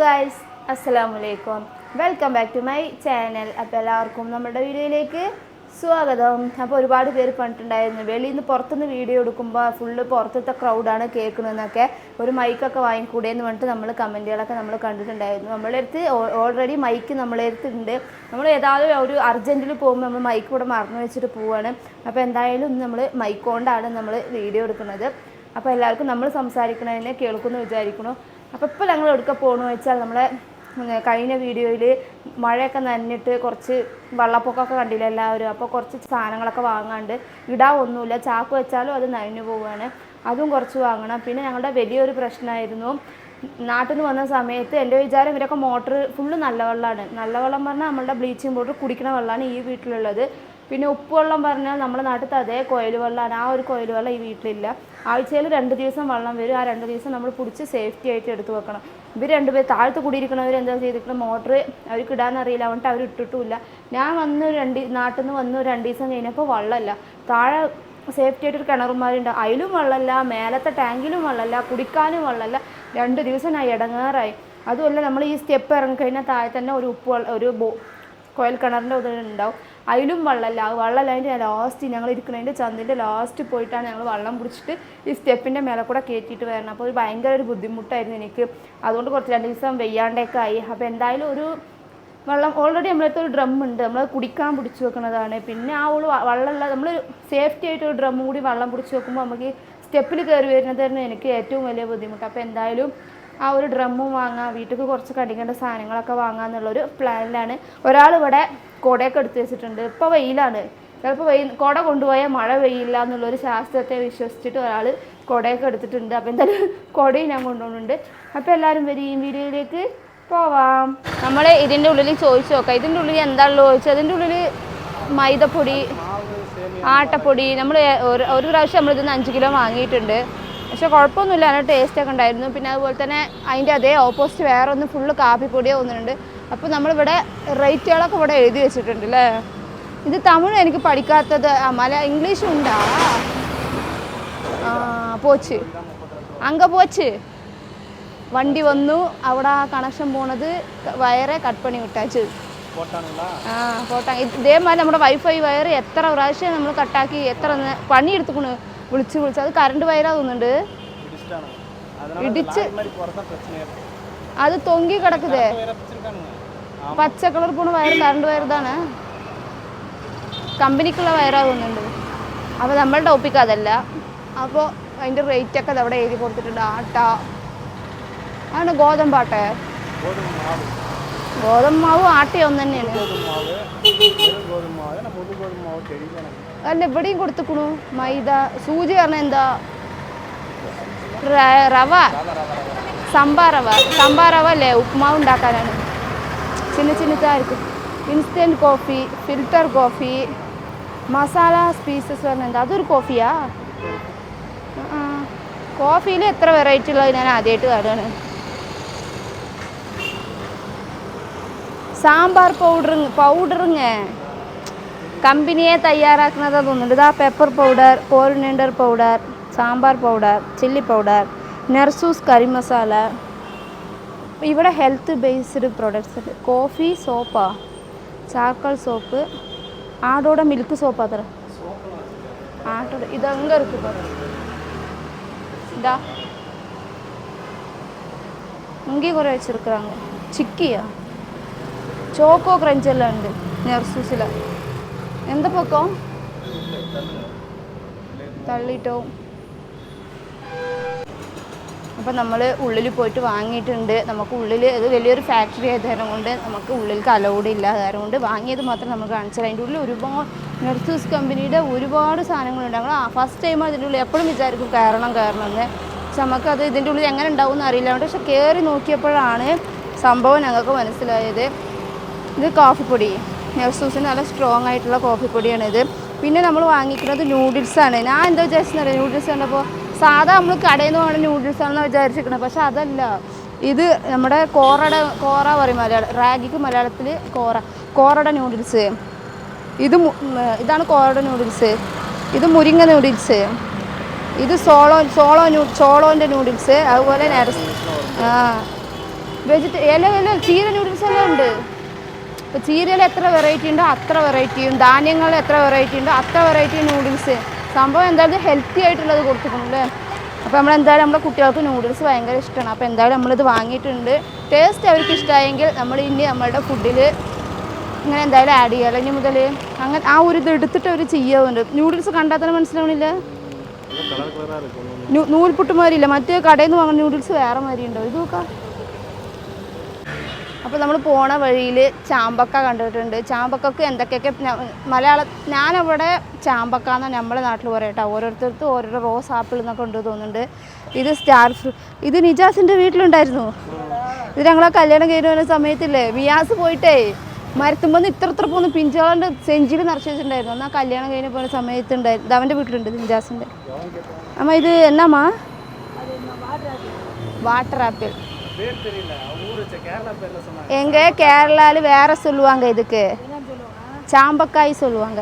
Guys അസ്സാം വലൈക്കും welcome back to my channel അപ്പോൾ എല്ലാവർക്കും നമ്മുടെ വീഡിയോയിലേക്ക് സ്വാഗതം. അപ്പോൾ ഒരുപാട് പേര് പറഞ്ഞിട്ടുണ്ടായിരുന്നു വെളിയിൽ നിന്ന് പുറത്തുനിന്ന് വീഡിയോ എടുക്കുമ്പോൾ ഫുള്ള് പുറത്തത്തെ ക്രൗഡാണ് കേൾക്കണമെന്നൊക്കെ ഒരു മൈക്കൊക്കെ വാങ്ങിക്കൂടെയെന്ന് പറഞ്ഞിട്ട് നമ്മൾ കമന്റുകളൊക്കെ നമ്മൾ കണ്ടിട്ടുണ്ടായിരുന്നു. നമ്മളെ അടുത്ത് ഓൾറെഡി മൈക്ക് നമ്മളെ അടുത്തുണ്ട് നമ്മൾ ഏതായാലും ഒരു അർജന്റിൽ പോകുമ്പോൾ നമ്മൾ മൈക്ക് ഇവിടെ മറന്നു വെച്ചിട്ട് പോവുകയാണ് അപ്പോൾ എന്തായാലും നമ്മൾ മൈക്ക് കൊണ്ടാണ് നമ്മൾ വീഡിയോ എടുക്കുന്നത്. അപ്പോൾ എല്ലാവർക്കും നമ്മൾ സംസാരിക്കണതിനെ കേൾക്കുമെന്ന് വിചാരിക്കണോ അപ്പോൾ ഇപ്പോൾ ഞങ്ങൾ എടുക്കാൻ പോകണമെന്ന് വെച്ചാൽ നമ്മളെ കഴിഞ്ഞ വീഡിയോയിൽ മഴയൊക്കെ നനഞ്ഞിട്ട് കുറച്ച് വെള്ളപ്പൊക്കമൊക്കെ കണ്ടില്ല എല്ലാവരും? അപ്പോൾ കുറച്ച് സാധനങ്ങളൊക്കെ വാങ്ങാണ്ട് ഇടാൻ ഒന്നുമില്ല. ചാക്ക് വെച്ചാലും അത് നനഞ്ഞു പോവുകയാണ്. അതും കുറച്ച് വാങ്ങണം. പിന്നെ ഞങ്ങളുടെ വലിയൊരു പ്രശ്നമായിരുന്നു നാട്ടിൽ നിന്ന് വന്ന സമയത്ത് എന്റെ വിചാരം ഇവരൊക്കെ മോട്ടർ ഫുള്ള് നല്ല വെള്ളമാണ്. നല്ല വെള്ളം പറഞ്ഞാൽ നമ്മളുടെ ബ്ലീച്ചിങ് പൗഡർ കുടിക്കുന്ന വെള്ളമാണ് ഈ വീട്ടിലുള്ളത്. പിന്നെ ഉപ്പ് വെള്ളം പറഞ്ഞാൽ നമ്മുടെ നാട്ടിലത്തെ അതേ കോയിൽ വെള്ളമാണ്. ആ ഒരു കോയിൽ വെള്ളം ഈ വീട്ടിലില്ല. ആഴ്ചയിൽ രണ്ട് ദിവസം വെള്ളം വരും. ആ രണ്ട് ദിവസം നമ്മൾ പിടിച്ച് സേഫ്റ്റി ആയിട്ട് എടുത്തു വെക്കണം. ഇവർ രണ്ടുപേർ താഴത്ത് കൂടിയിരിക്കണവർ എന്താ ചെയ്തിരിക്കണം? മോട്ടർ അവർക്ക് ഇടാനറിയില്ല അതുകൊണ്ട് അവർ ഇട്ടിട്ടുമില്ല. ഞാൻ വന്ന് രണ്ട് നാട്ടിൽ നിന്ന് വന്ന് രണ്ട് ദിവസം കഴിഞ്ഞപ്പോൾ വെള്ളമല്ല. താഴെ സേഫ്റ്റി ആയിട്ടൊരു കിണറുമാരുണ്ട്. അതിലും വെള്ളമല്ല. മേലത്തെ ടാങ്കിലും വെള്ളമല്ല. കുടിക്കാനും വെള്ളമല്ല. രണ്ട് ദിവസം ഞാൻ ഇടങ്ങാറായി. അതുമല്ല നമ്മൾ ഈ സ്റ്റെപ്പ് ഇറങ്ങിക്കഴിഞ്ഞാൽ താഴെ തന്നെ ഒരു ഉപ്പ് ഒരു ബോ കോയൽ കിണറിന്റെ ഉണ്ടാവും. അതിലും വെള്ളമല്ല ആ അതിന്റെ ലാസ്റ്റ് ഞങ്ങൾ ഇരിക്കുന്നതിന്റെ ചന്തിന്റെ ലാസ്റ്റ് പോയിട്ടാണ് ഞങ്ങൾ വള്ളം പിടിച്ചിട്ട് ഈ സ്റ്റെപ്പിന്റെ മേലെ കൂടെ കയറ്റിയിട്ട് വരണം. അപ്പോൾ ഒരു ഭയങ്കര ഒരു ബുദ്ധിമുട്ടായിരുന്നു എനിക്ക്. അതുകൊണ്ട് കുറച്ച് രണ്ട് ദിവസം വെയ്യാണ്ടൊക്കെ ആയി. അപ്പോൾ എന്തായാലും ഒരു വെള്ളം ഓൾറെഡി നമ്മളടുത്ത് ഒരു ഡ്രം ഉണ്ട്. നമ്മൾ കുടിക്കാൻ പിടിച്ചു വെക്കുന്നതാണ് പിന്നെ ആ ഉള്ള വെള്ളമുള്ള നമ്മൾ സേഫ്റ്റി ആയിട്ട് ഒരു ഡ്രം കൂടി വെള്ളം പിടിച്ച് വെക്കുമ്പോൾ നമുക്ക് സ്റ്റെപ്പിൽ കയറി വരുന്നത് തന്നെ എനിക്ക് ഏറ്റവും വലിയ ബുദ്ധിമുട്ട്. അപ്പോൾ എന്തായാലും ആ ഒരു ഡ്രമ്മും വാങ്ങാം വീട്ടിൽ കുറച്ച് കടിക്കേണ്ട സാധനങ്ങളൊക്കെ വാങ്ങാം എന്നുള്ളൊരു പ്ലാനിലാണ്. ഒരാൾ ഇവിടെ കുടയൊക്കെ എടുത്ത് വെച്ചിട്ടുണ്ട്. ഇപ്പോൾ വെയിലാണ്. ചിലപ്പോൾ വെയിൽ കുട കൊണ്ടുപോയാൽ മഴ പെയ്യില്ല എന്നുള്ളൊരു ശാസ്ത്രത്തെ വിശ്വസിച്ചിട്ട് ഒരാൾ കുടയൊക്കെ എടുത്തിട്ടുണ്ട്. അപ്പോൾ എന്തായാലും കുടയും ഞാൻ കൊണ്ടുപോകുന്നുണ്ട്. അപ്പോൾ എല്ലാവരും വരും വീഡിയോയിലേക്ക് പോവാം. നമ്മൾ ഇതിന്റെ ഉള്ളിൽ ചോദിച്ചു നോക്കാം. ഇതിന്റെ ഉള്ളിൽ എന്താണല്ലോ ചോദിച്ചത്? അതിന്റെ ഉള്ളിൽ മൈദപ്പൊടി ആട്ടപ്പൊടി നമ്മൾ ഒരു പ്രാവശ്യം നമ്മൾ ഇതിന് അഞ്ച് കിലോ വാങ്ങിയിട്ടുണ്ട്. പക്ഷെ കുഴപ്പമൊന്നുമില്ല ടേസ്റ്റ് ഒക്കെ ഉണ്ടായിരുന്നു. പിന്നെ അതുപോലെ തന്നെ അതിന്റെ അതേ ഓപ്പോസിറ്റ് വേറെ ഒന്ന് ഫുള്ള് കാപ്പിപ്പൊടിയോ ഒന്നുണ്ട് അപ്പോൾ നമ്മളിവിടെ റേറ്റുകളൊക്കെ ഇവിടെ എഴുതി വെച്ചിട്ടുണ്ട് അല്ലേ ഇത് തമിഴ് എനിക്ക് പഠിക്കാത്തത് മല ഇംഗ്ലീഷും ഉണ്ടാ? പോച്ച്. അങ്ക പോച്ച്. വണ്ടി വന്നു അവിടെ കണക്ഷൻ പോണത് വയറെ കട്ട് പണി വിട്ടാച്ച്. ആ പോട്ടാ ഇതേമാതിരി നമ്മുടെ വൈഫൈ വയർ എത്ര പ്രാവശ്യം നമ്മൾ കട്ടാക്കി എത്ര പണി എടുത്തുക്കണ്. വിളിച്ച് വിളിച്ച് അത് കറണ്ട് വയറാ തോന്നുന്നുണ്ട്. ഇടിച്ച് അത് തൊങ്കി കിടക്കുതേ. പച്ച കളർ പോണ വയർ കറണ്ട് വയറാണ് കമ്പനിക്കുള്ള വയറാ തോന്നുന്നുണ്ട്. അപ്പോൾ നമ്മൾ ടോപ്പിക് അതല്ല. അപ്പോൾ അതിന്റെ റേറ്റ് ഒക്കെ അവിടെ എഴുതി കൊടുത്തിട്ടുണ്ട്. ആട്ട. അതാണ് ഗോതമ്പാട്ടെ ഗോതമ്പ് മാവ്. ആട്ടയും ഒന്ന് തന്നെയാണ്. അല്ല ഇവിടെയും കൊടുത്തുക്കണു മൈദ സൂചി പറഞ്ഞ എന്താ ര- റവ സംഭാ റവ സംഭാ റവ അല്ലേ ഉപ്പുമാവ് ഉണ്ടാക്കാനാണ് ചിന്ന ചിന്നതായിരിക്കും instant coffee filter coffee masala spices പറഞ്ഞ എന്താ അതൊരു കോഫിയാ കോഫിയിൽ എത്ര വെറൈറ്റി ഉള്ളത് ഞാൻ ആദ്യമായിട്ട് കാണുകയാണ് സാമ്പാർ പൗഡറിങ് പൗഡറിങ് കമ്പനിയെ തയ്യാറാക്കുന്നത് തോന്നുന്നുണ്ട്. ഇതാ pepper powder coriander powder sambar powder chilli powder നർസൂസ് curry masala ഇവിടെ ഹെൽത്ത് ബേസ്ഡ് പ്രൊഡക്ട്സ് കോഫി സോപ്പാ ചാർക്കോൾ സോപ്പ് ആടോടെ മിൽക്ക് സോപ്പ് അത്ര. ആട്ടോടെ ഇത് അങ്ങ് ഇരിക്കും ഇതാ. இங்கே குறை வச்சுருக்குறாங்க ചിക്കിയാ. ചോക്കോ கிரஞ்செல்லாம் உண்டு நெர்சூஸில் എന്ത് പൊക്കോ? തള്ളിട്ടോ. അപ്പം നമ്മൾ ഉള്ളിൽ പോയിട്ട് വാങ്ങിയിട്ടുണ്ട്. നമുക്ക് ഉള്ളിൽ ഇത് വലിയൊരു ഫാക്ടറി ആയതുകാരം കൊണ്ട് നമുക്ക് ഉള്ളിൽ അലൗഡ് ഇല്ല കൊണ്ട് വാങ്ങിയത് മാത്രം നമുക്ക് കാണിച്ചാൽ അതിന്റെ ഉള്ളിൽ ഒരുപാട് നെർസൂസ് കമ്പനിയുടെ ഒരുപാട് സാധനങ്ങളുണ്ട്. ഞങ്ങൾ ഫസ്റ്റ് ടൈം അതിന്റെ ഉള്ളിൽ എപ്പോഴും വിചാരിക്കും കയറണം കയറണം എന്ന്. പക്ഷെ നമുക്കത് ഇതിന്റെ ഉള്ളിൽ എങ്ങനെ ഉണ്ടാവും എന്ന് അറിയില്ല. പക്ഷെ കയറി നോക്കിയപ്പോഴാണ് സംഭവം ഞങ്ങൾക്ക് മനസ്സിലായത്. ഇത് കോഫിപ്പൊടി നെർസൂസിന് നല്ല സ്ട്രോങ് ആയിട്ടുള്ള കോഫിപ്പൊടിയാണിത്. പിന്നെ നമ്മൾ വാങ്ങിക്കുന്നത് നൂഡിൽസാണ് ഞാൻ എന്താ വിചാരിച്ചെന്ന് നൂഡിൽസ് കണ്ടപ്പോൾ സാധാ നമ്മൾ കടയിൽ നിന്ന് വേണം നൂഡിൽസ് ആണെന്ന് വിചാരിച്ചിരിക്കണം. പക്ഷെ അതല്ല. ഇത് നമ്മുടെ കോറയുടെ കോറ പറയും മലയാളം റാഗിക്ക് മലയാളത്തിൽ കോറ കോറയുടെ നൂഡിൽസ് ഇത് ഇതാണ് കോറയുടെ നൂഡിൽസ് ഇത് മുരിങ്ങ നൂഡിൽസ് ഇത് സോളോ സോളോ നൂ ചോളോന്റെ നൂഡിൽസ് അതുപോലെ വെജിറ്റ ഇല ഇല ചീര നൂഡിൽസ് എല്ലാം ഉണ്ട്. ഇപ്പോൾ ചീരയിൽ എത്ര വെറൈറ്റി ഉണ്ടോ അത്ര വെറൈറ്റിയും ധാന്യങ്ങൾ എത്ര വെറൈറ്റി ഉണ്ടോ അത്ര വെറൈറ്റി നൂഡിൽസ് സംഭവം എന്തായാലും ഹെൽത്തി ആയിട്ടുള്ളത് കൊടുത്തിരിക്കണം അല്ലേ? അപ്പോൾ നമ്മൾ എന്തായാലും നമ്മുടെ കുട്ടികൾക്ക് നൂഡിൽസ് ഭയങ്കര ഇഷ്ടമാണ്. അപ്പോൾ എന്തായാലും നമ്മളിത് വാങ്ങിയിട്ടുണ്ട്. ടേസ്റ്റ് അവർക്ക് ഇഷ്ടമായെങ്കിൽ നമ്മൾ ഇനി നമ്മളുടെ ഫുഡിൽ ഇങ്ങനെ എന്തായാലും ആഡ് ചെയ്യാമല്ലോ ഇനി മുതൽ? അങ്ങനെ ആ ഒരു ഇത് എടുത്തിട്ട് അവർ ചെയ്യാവുന്നുണ്ട് നൂഡിൽസ് കണ്ടാൽ തന്നെ മനസ്സിലാവണില്ല? നൂൽപുട്ടുമാരില്ല മറ്റേ കടയിൽ നിന്ന് വാങ്ങുന്ന നൂഡിൽസ് വേറെ മാതിരി ഉണ്ടോ ഇത് നോക്കാം അപ്പോൾ നമ്മൾ പോണ വഴിയിൽ ചാമ്പക്ക കണ്ടിട്ടുണ്ട്. ചാമ്പക്കൊക്കെ എന്തൊക്കെയൊക്കെ മലയാള ഞാനവിടെ ചാമ്പക്ക എന്ന് നമ്മളെ നാട്ടിൽ പറയട്ടോ ഓരോരുത്തർക്കും ഓരോരോ റോസ് ആപ്പിൾ എന്നൊക്കെ ഉണ്ട് തോന്നുന്നുണ്ട്. ഇത് സ്റ്റാർ ഫ്രൂട്ട് ഇത് നിജാസിന്റെ വീട്ടിലുണ്ടായിരുന്നു. ഇത് ഞങ്ങളെ കല്യാണം കഴിഞ്ഞു വരുന്ന സമയത്തില്ലേ വിയാസ് പോയിട്ടേ മരത്തുമ്പോൾ ഇത്ര ഇത്ര പോകുന്ന പിഞ്ചുകളുടെ സെഞ്ചിയിൽ നിറച്ചിട്ടുണ്ടായിരുന്നു എന്നാൽ കല്യാണം കഴിഞ്ഞ് പോകുന്ന സമയത്ത് ഉണ്ടായിരുന്നു അവന്റെ വീട്ടിലുണ്ട് നിജാസിന്റെ അമ്മ ഇത് എന്നാമ്മ വാട്ടർ ആപ്പിൾ. எங்கே கேரளால வேற சொல்லுவாங்க இதுக்கு. சாம்பக்காய் சொல்லுவாங்க.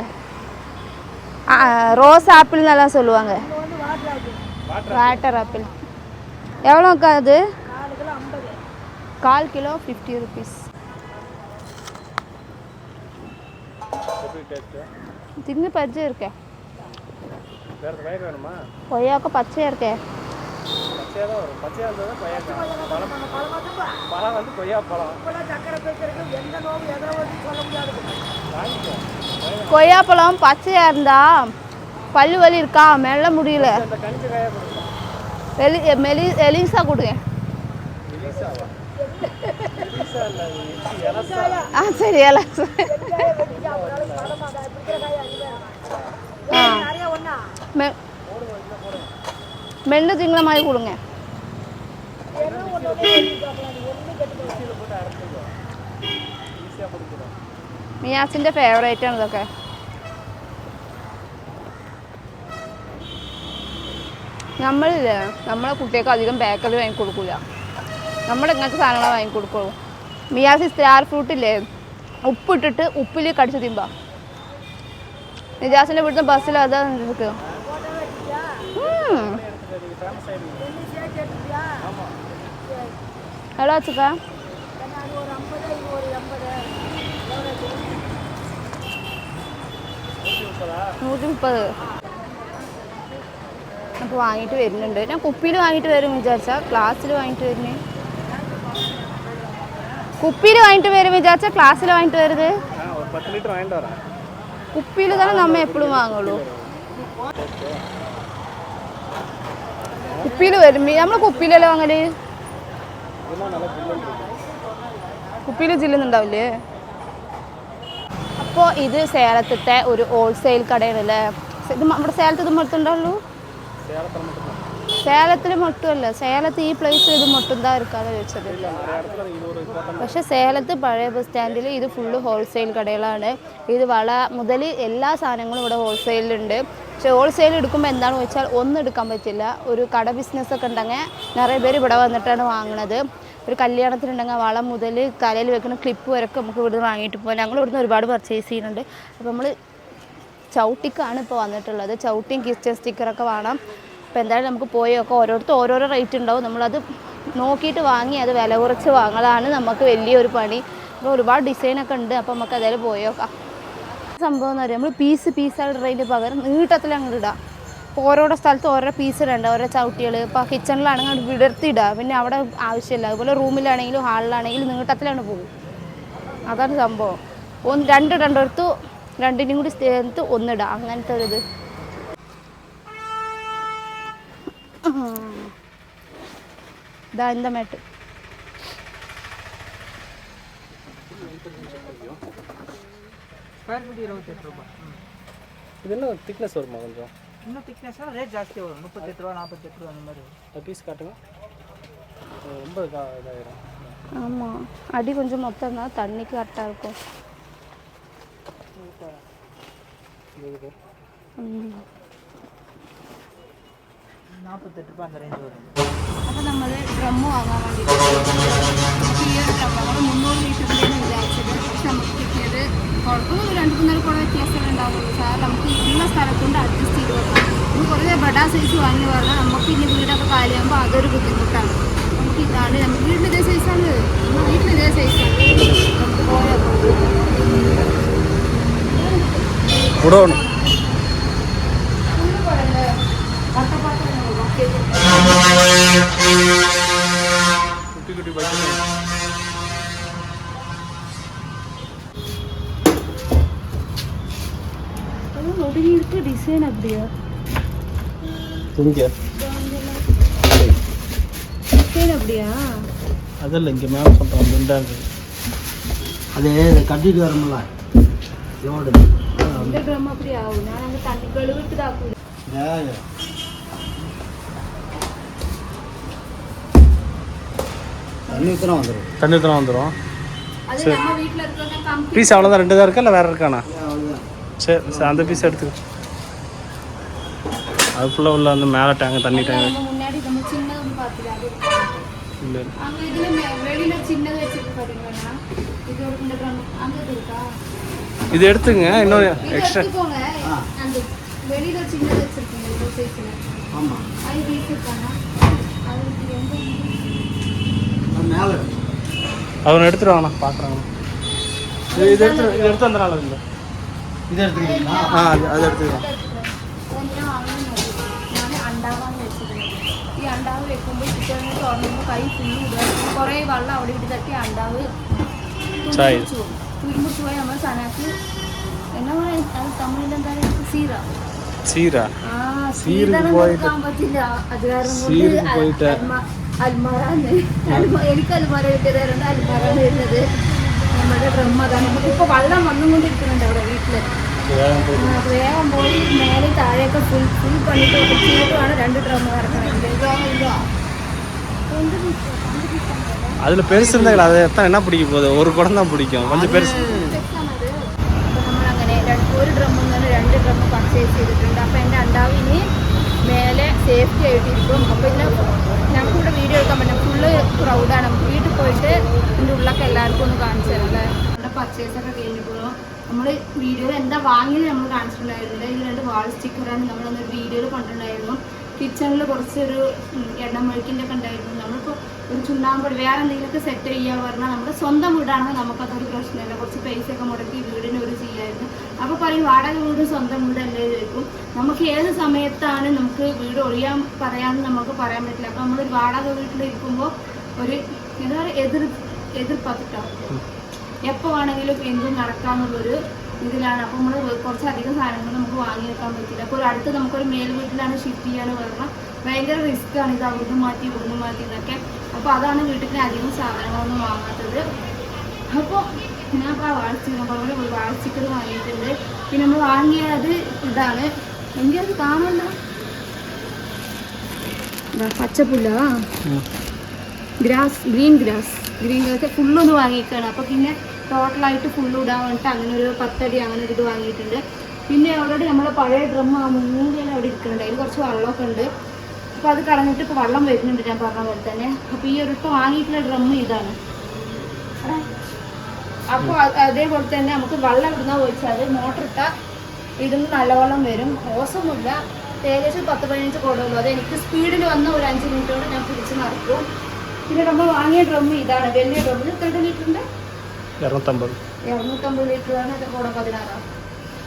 ரோஸ் ஆப்பிள்னெல்லாம் சொல்லுவாங்க. Water apple. எவ்வளோக்கா அது? கால் கிலோ ஃபிஃப்டி ருபீஸ் தின்னு பஜ்ஜி இருக்கே. கொய்யாவுக்கு பச்சையாக இருக்கே. வந்து கொய்யாப்பழம் கொய்யாப்பழம் பச்சையாக இருந்தா பல்லு வலி இருக்கா? மெல்ல முடியல. மெலி எலிசா கொடுங்க. ஆ சரி எலசா. ஆ. மென்னு திங்கள மாதிரி கொடுங்க. മിയാസിന്റെ ഫേവറേറ്റ് ആണ് ഇതൊക്കെ. നമ്മളില്ലേ നമ്മളെ കുട്ടികൾക്ക് അധികം ബേക്കറി വാങ്ങിക്കൊടുക്കില്ല നമ്മൾ ഇങ്ങനത്തെ സാധനങ്ങൾ വാങ്ങിക്കൊടുക്കുള്ളൂ മിയാസി സ്റ്റാർ ഫ്രൂട്ടില്ലേ ഉപ്പിട്ടിട്ട് ഉപ്പിൽ കടിച്ചു തിമ്പാ നിജാസിന്റെ വീട്ടിൽ ബസ്സിൽ അതാ നിൽക്കുക ഹലോ അച്ചുക്ക നൂറ്റി മുപ്പത് അപ്പോൾ വാങ്ങിയിട്ട് വരുന്നുണ്ട് ഞാൻ കുപ്പിയിൽ വാങ്ങിയിട്ട് വരും വിചാരിച്ചാൽ ക്ലാസ്സിൽ വാങ്ങിയിട്ട് വരുന്നേ കുപ്പിയിൽ വാങ്ങിയിട്ട് വരും വിചാരിച്ചാൽ ക്ലാസ്സിൽ വാങ്ങിയിട്ട് വരുത് ஆ ஒரு பத்து லிட்டர் வாங்கிட்டு வரேன் കുപ്പിയിൽ തന്നെ നമ്മ എപ്പോഴും വാങ്ങുള്ളൂ കുപ്പിയിൽ വരും നമ്മൾ കുപ്പിയിലല്ലേ വാങ്ങല് കുപ്പിയിൽ ജില്ലുന്നുണ്ടാവില്ലേ അപ്പോൾ ഇത് സേലത്തെ ഒരു ഹോൾസെയിൽ കടയാണല്ലേ? ഇത് നമ്മുടെ സേലത്ത് ഇത് മൊത്തമുണ്ടാവുള്ളൂ സേലത്തിൽ മൊട്ടുമല്ല സേലത്ത് ഈ പ്ലേസിൽ ഇത് മൊട്ടുന്താ ഇരിക്കാതെ ചോദിച്ചത്? പക്ഷെ സേലത്ത് പഴയ ബസ് സ്റ്റാൻഡിൽ ഇത് ഫുള്ള് ഹോൾസെയിൽ കടകളാണ്. ഇത് വള മുതൽ എല്ലാ സാധനങ്ങളും ഇവിടെ ഹോൾസെയിലുണ്ട് പക്ഷെ ഹോൾസെയിൽ എടുക്കുമ്പോൾ എന്താണെന്ന് വെച്ചാൽ ഒന്നും എടുക്കാൻ പറ്റില്ല. ഒരു കട ബിസിനസ് ഒക്കെ ഉണ്ടെങ്കിൽ നിറയെ പേര് ഇവിടെ വന്നിട്ടാണ് വാങ്ങണത്. ഒരു കല്യാണത്തിനുണ്ടെങ്കിൽ വളം മുതൽ തലയിൽ വെക്കുന്ന ക്ലിപ്പ് വരെയൊക്കെ നമുക്ക് ഇവിടുന്ന് വാങ്ങിയിട്ട് പോകാം ഞങ്ങൾ ഇവിടുന്ന് ഒരുപാട് പർച്ചേസ് ചെയ്യുന്നുണ്ട്. അപ്പോൾ നമ്മൾ ചവിട്ടിക്കാണ് ഇപ്പോൾ വന്നിട്ടുള്ളത്. ചവിട്ടിയും കിച്ചൺ സ്റ്റിക്കറൊക്കെ വേണം. അപ്പോൾ എന്തായാലും നമുക്ക് പോയൊക്കെ ഓരോരുത്തർ ഓരോരോ റേറ്റ് ഉണ്ടാവും. നമ്മളത് നോക്കിയിട്ട് വാങ്ങി അത് വില കുറച്ച് വാങ്ങലാണ് നമുക്ക് വലിയൊരു പണി. അപ്പോൾ ഒരുപാട് ഡിസൈനൊക്കെ ഉണ്ട്. അപ്പോൾ നമുക്ക് അതായത് പോയി നോക്കാം. സംഭവം എന്ന് പറയുമ്പോൾ പീസ് പീസായിട്ട് ഇടുന്നതിന് പകരം നീട്ടത്തിൽ അങ്ങോട്ട് ഇടാം. ഇപ്പോൾ ഓരോരോ സ്ഥലത്ത് ഓരോ പീസ് ഇടണ്ട ഓരോ ചവിട്ടികൾ ഇപ്പോൾ കിച്ചണിലാണെങ്കിൽ അങ്ങോട്ട് വിടർത്തിയിടുക പിന്നെ അവിടെ ആവശ്യമില്ല. അതുപോലെ റൂമിലാണെങ്കിലും ഹാളിലാണെങ്കിലും നീട്ടത്തിലാണ് പോകും അതാണ് സംഭവം. ഒന്ന് രണ്ട് രണ്ടിടത്ത് രണ്ടിനും കൂടി ചേർത്ത് ഒന്നിടാം അങ്ങനത്തെ ഒരു ഇത്. ഇതാ മേട്ട് ஸ்கொயர் ஃபீட் இருபத்தெட்டு ரூபாய். இது இன்னும் திக்னஸ் வருமா கொஞ்சம்? இன்னும் திக்னஸ்னால் ரேட் ஜாஸ்தி வரும். முப்பத்தெட்டு ரூபா நாற்பத்தெட்டு ரூபா அந்த மாதிரி வரும். பீஸ் காட்டுங்க. ரொம்ப இதாகிடும் ஆமாம் அடி கொஞ்சம் மொத்தம் தான் தண்ணிக்கு கரெக்டாக இருக்கும். நாற்பத்தெட்டு ரூபாய் அந்த ரேஞ்ச் வரும். அப்போ நம்ம ட்ரம்மும் வாங்க வேண்டியது. രണ്ട് മൂന്നര വ്യത്യാസങ്ങൾ വ്യത്യാസമേ ഉണ്ടാവുള്ളൂ സാർ നമുക്ക് ഇന്ന സ്ഥലത്തുകൊണ്ട് അഡ്ജസ്റ്റ് ചെയ്ത് വെക്കാം. നമുക്ക് കുറേ ബഡാ സൈസ് വാങ്ങി പറഞ്ഞാൽ നമുക്ക് ഇനി വീടൊക്കെ കാലിയാകുമ്പോൾ അതൊരു ബുദ്ധിമുട്ടാണ്. നമുക്ക് ഇതാണ് നമുക്ക് വീട്ടിൽ ഇതേ സൈസാണ് വീട്ടിൽ ഇതേ സൈസാണ് നമുക്ക് പോയാൽ டிசைன் அப்படியா துணிக்க. டிசைன் அப்படியா அதில் இங்கே மேலே சொல்கிறோம் ரெண்டாவது அது கட்டிட்டு வரமுல்ல. லோடு. இந்த ட்ரம் அப்படி ஆகும். நான் அங்கே தண்ணி கழுவிட்டு தான் கூட தண்ணி ஊற்றினா வந்துடும் தண்ணி ஊற்றினா வந்துடும் கம்பி பீஸ் அவ்வளோதான் ரெண்டு தான் இருக்கா? இல்லை வேறு இருக்காண்ணா சரி சரி அந்த பீஸ் எடுத்துக்க. அது ஃபுல்லாக உள்ள அந்த மேலே டேங்க் தண்ணி டேங்க் முன்னாடி நம்ம சின்னதும் பார்த்தீங்க அது இல்லை. அங்கே இதில் சின்னது வச்சுட்டு பார்த்தீங்கன்னா இது ஒரு இந்த ட்ரம் அங்கே இருக்கா? இது எடுத்துங்க இன்னொரு எக்ஸ்ட்ரா அந்த வெளியில் சின்னது வச்சுருக்கீங்க இந்த சைஸில் ஆமாம் அது வீட்டுக்காங்க அது எந்த மேலே அவனை எடுத்துருவாங்கண்ணா பார்க்குறாங்கண்ணா இது எடுத்து இது எடுத்து அந்த நாள் இல்லை இது எடுத்துக்கிட்டீங்களா ஆ அது எடுத்துக்கலாம் അണ്ടാവ് വെക്കുമ്പോൾ ചിക്കൻ തുറന്നുമ്പോൾ കൈ ഫുള്ള് ഇടുക. കുറേ വെള്ളം അവിടെ ഇട്ട് തട്ടി അണ്ടാവ്. തുരുമ്പിച്ചു പോകും. തുരുമ്പിച്ചു പോയി നമ്മൾ സനാക്ക് എന്നാ പറയാ? അത് തമിഴിൽ എന്താ പറയുക സീറ. സീറ. പോയിട്ട്- അൽമാറാന്ന്. എനിക്ക് അൽമാര കിട്ടിയതായിരുന്നു അൽമാറാണ് വരുന്നത്. നമ്മുടെ ഡ്രം അതാണ് നമുക്കിപ്പോൾ വെള്ളം വന്നുകൊണ്ടിരിക്കുന്നുണ്ട് അവിടെ വീട്ടിൽ. വേഗം പോയി ആ, വേഗം പോയി മേലെ താഴെയൊക്കെ ഫുൾ ഫുൾ പണിയിട്ട് ചെയ്തിട്ടാണ് രണ്ട് ഡ്രം കിടക്കണത് அதில் பெருசு இருந்தாங்களா அதை எத்தனை என்ன பிடிக்க போகுது ஒரு குடம் தான் பிடிக்கும் கொஞ்சம் பெருசு അപ്പോൾ നമ്മളങ്ങനെ രണ്ട് ഒരു ഡ്രമ്മിൽ നിന്ന് രണ്ട് ഡ്രം പർച്ചേസ് ചെയ്തിട്ടുണ്ട് അപ്പോൾ എൻ്റെ അണ്ടാവിന് മേലെ സേഫ്റ്റി ആയിട്ടിരിക്കും അപ്പോൾ ഇതിന് ഞങ്ങൾക്കിവിടെ വീഡിയോ എടുക്കാൻ പറ്റും ഫുള്ള് ക്രൗഡാണ് വീട്ടിൽ പോയിട്ട് ഇതിൻ്റെ ഉള്ളൊക്കെ എല്ലാവർക്കും ഒന്ന് കാണിച്ചു തരാം അല്ലേ നമ്മുടെ പർച്ചേസ് ഒക്കെ കഴിഞ്ഞിട്ടുള്ളൂ നമ്മൾ വീഡിയോയിൽ എന്താ വാങ്ങിയത് നമ്മൾ കാണിച്ചിട്ടുണ്ടായിരുന്നില്ല ഈ രണ്ട് വാൾ സ്റ്റിക്കറാണ് നമ്മളൊന്ന് വീഡിയോയിൽ കണ്ടിട്ടുണ്ടായിരുന്നു. കിച്ചണിൽ കുറച്ചൊരു എണ്ണ മുഴുക്കിന്റെ ഒക്കെ ഉണ്ടായിരുന്നു. നമ്മളിപ്പോൾ ഒരു ചുണ്ണാമ്പൊടി വേറെ എന്തെങ്കിലുമൊക്കെ സെറ്റ് ചെയ്യുക പറഞ്ഞാൽ നമ്മുടെ സ്വന്തം വീടാണെങ്കിൽ നമുക്കതൊരു പ്രശ്നമില്ല. കുറച്ച് പൈസയൊക്കെ മുടക്കി വീടിന് ഒരു ചെയ്യായിരുന്നു. അപ്പോൾ പറയും വാടക വീട് സ്വന്തം വീടല്ലേ? ചോദിക്കും. നമുക്ക് ഏത് സമയത്താണ് നമുക്ക് വീട് ഒഴിയാൻ പറയാമെന്ന് നമുക്ക് പറയാൻ പറ്റില്ല. അപ്പോൾ നമ്മളൊരു വാടക വീട്ടിലിരിക്കുമ്പോൾ ഒരു എന്താ പറയുക എതിർ എതിർപ്പത്തിട്ടാവും എപ്പോൾ വേണമെങ്കിലും എന്തും നടക്കാമെന്നുള്ളൊരു ഇതിലാണ്. അപ്പോൾ നമ്മൾ കുറച്ചധികം സാധനങ്ങൾ നമുക്ക് വാങ്ങി വെക്കാൻ പറ്റില്ല അപ്പോൾ അടുത്ത് നമുക്കൊരു മേൽ വീട്ടിലാണ് ഷിഫ്റ്റ് ചെയ്യാന്ന് പറഞ്ഞാൽ ഭയങ്കര റിസ്ക് ആണ് ഇത് അവിടുന്ന് മാറ്റി ഇവിടുന്ന് മാറ്റി എന്നൊക്കെ. അപ്പോൾ അതാണ് വീട്ടിൽ അധികം സാധനങ്ങളൊന്നും വാങ്ങാത്തത്. അപ്പോൾ ഞാൻ ആ വാഴ്ച പോലെ ഒരു വാഴ്ചക്കത് വാങ്ങിയിട്ടുണ്ട്. പിന്നെ നമ്മൾ വാങ്ങിയത് ഇതാണ്. എന്റെ അത് ഇതാ പച്ചപ്പുല്ല. Grass green grass. Green grass. ഫുള്ളൊന്ന് വാങ്ങിക്കാണ് അപ്പോൾ പിന്നെ ടോട്ടലായിട്ട് ഫുള്ള് ഇടാൻ വേണ്ടിയിട്ട് അങ്ങനെ ഒരു പത്തടി അങ്ങനെ ഒരു ഇത് വാങ്ങിയിട്ടുണ്ട്. പിന്നെ ഓൾറെഡി നമ്മൾ പഴയ ഡ്രം ആ മൂന്നിയെല്ലാം അവിടെ ഇരിക്കുന്നുണ്ട്. അതിൽ കുറച്ച് വെള്ളമൊക്കെ ഉണ്ട്. അപ്പോൾ അത് കളഞ്ഞിട്ട് ഇപ്പോൾ വെള്ളം വരുന്നുണ്ട് ഞാൻ പറഞ്ഞ പോലെ തന്നെ. അപ്പോൾ ഈ ഒരു ഇപ്പോൾ വാങ്ങിയിട്ടുള്ള ഡ്രം ഇതാണ്. അപ്പോൾ അതേപോലെ തന്നെ നമുക്ക് വെള്ളം ഇടുന്ന ഒഴിച്ചാൽ മോട്ടർ ഇട്ടാൽ നല്ല നല്ലവണ്ണം വരും. ഓസമില്ല ഏകദേശം പത്ത് പതിനഞ്ച് കുടമുള്ളൂ അത് എനിക്ക് സ്പീഡിൽ വന്ന ഒരു അഞ്ച് മിനിറ്റോടെ ഞാൻ പിടിച്ച് നടക്കും. പിന്നെ നമ്മൾ വാങ്ങിയ ഡ്രമ്മ് ഇതാണ്. വലിയ ഡ്രമ്മിൽ ഇത്ര ഇരുന്നൂറ്റമ്പത് ഇരുന്നൂറ്റമ്പത് ലിറ്ററാണ് കുടം പതിനാറാം.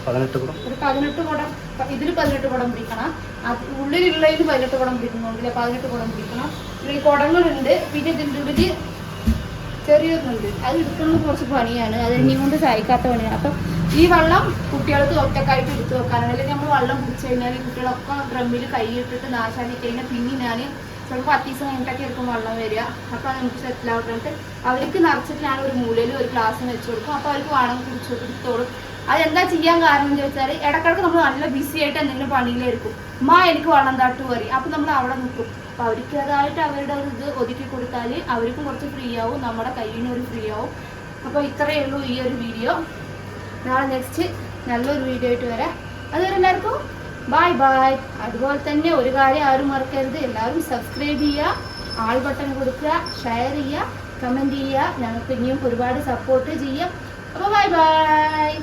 പതിനെട്ട് കുടം? ഒരു പതിനെട്ട് കുടം ഇതിൽ പതിനെട്ട് കുടം പിടിക്കണം. അത് ഉള്ളിലുള്ളതിൽ പതിനെട്ട് കുടം പിടിക്കുന്നുണ്ടല്ലേ പതിനെട്ട് കുടം പിടിക്കണം. പിന്നെ ഈ കുടങ്ങളുണ്ട്. പിന്നെ ഇതിന്റെ ഉള്ളിൽ ചെറിയൊന്നുണ്ട്. അത് എടുക്കുന്നത് കുറച്ച് പണിയാണ്. അത് ഇനി കൊണ്ട് സഹായിക്കാത്ത പണിയാണ്. അപ്പം ഈ വെള്ളം കുട്ടികൾക്ക് ഒറ്റക്കായിട്ട് എടുത്തു വെക്കാനാണ്. അല്ലെങ്കിൽ നമ്മൾ വെള്ളം പിടിച്ചു കഴിഞ്ഞാൽ കുട്ടികളൊക്കെ ഡ്രമ്മിൽ കൈയിട്ടിട്ട് നാശാക്കി കഴിഞ്ഞാൽ പിന്നെ ഞാൻ ചിലപ്പോൾ പത്ത് ദിവസം കഴിഞ്ഞിട്ടൊക്കെ ആയിരിക്കും വെള്ളം വരിക. അപ്പോൾ നമുക്ക് സെറ്റിൽ ആവിട്ട് അവർക്ക് നിറച്ചിട്ട് ഞാൻ ഒരു മൂലയിൽ ഒരു ഗ്ലാസ് വെച്ച് കൊടുക്കും അപ്പോൾ അവർക്ക് വേണമെങ്കിൽ കുടിച്ചു കൊടുത്തോളും. അതെന്താ ചെയ്യാൻ കാരണം എന്ന് ചോദിച്ചാൽ ഇടക്കിടക്ക് നമ്മൾ നല്ല ബിസി ആയിട്ട് എന്തെങ്കിലും പണിയിലായിരിക്കും. മാ എനിക്ക് വെള്ളം താട്ടു കയറി അപ്പോൾ നമ്മൾ അവിടെ നിൽക്കും. അപ്പോൾ അവർക്കതായിട്ട് അവരുടെ ഒരു ഇത് ഒതുക്കി കൊടുത്താൽ അവർക്കും കുറച്ച് ഫ്രീ ആവും. നമ്മുടെ കയ്യിനും ഒരു ഫ്രീ ആവും. അപ്പോൾ ഇത്രയേ ഉള്ളൂ ഈ ഒരു വീഡിയോ നാളെ നെക്സ്റ്റ് നല്ലൊരു വീഡിയോ ആയിട്ട് വരാം. അതുവരെ എല്ലാവർക്കും ബായ് ബൈ അതുപോലെ തന്നെ ഒരു കാര്യം ആരും മറക്കരുത്. എല്ലാവരും സബ്സ്ക്രൈബ് ചെയ്യുക ആൾ ബട്ടൺ കൊടുക്കുക ഷെയർ ചെയ്യുക കമന്റ് ചെയ്യുക. ഞങ്ങൾക്ക് ഇനിയും ഒരുപാട് സപ്പോർട്ട് ചെയ്യാം അപ്പോൾ ബൈ ബൈ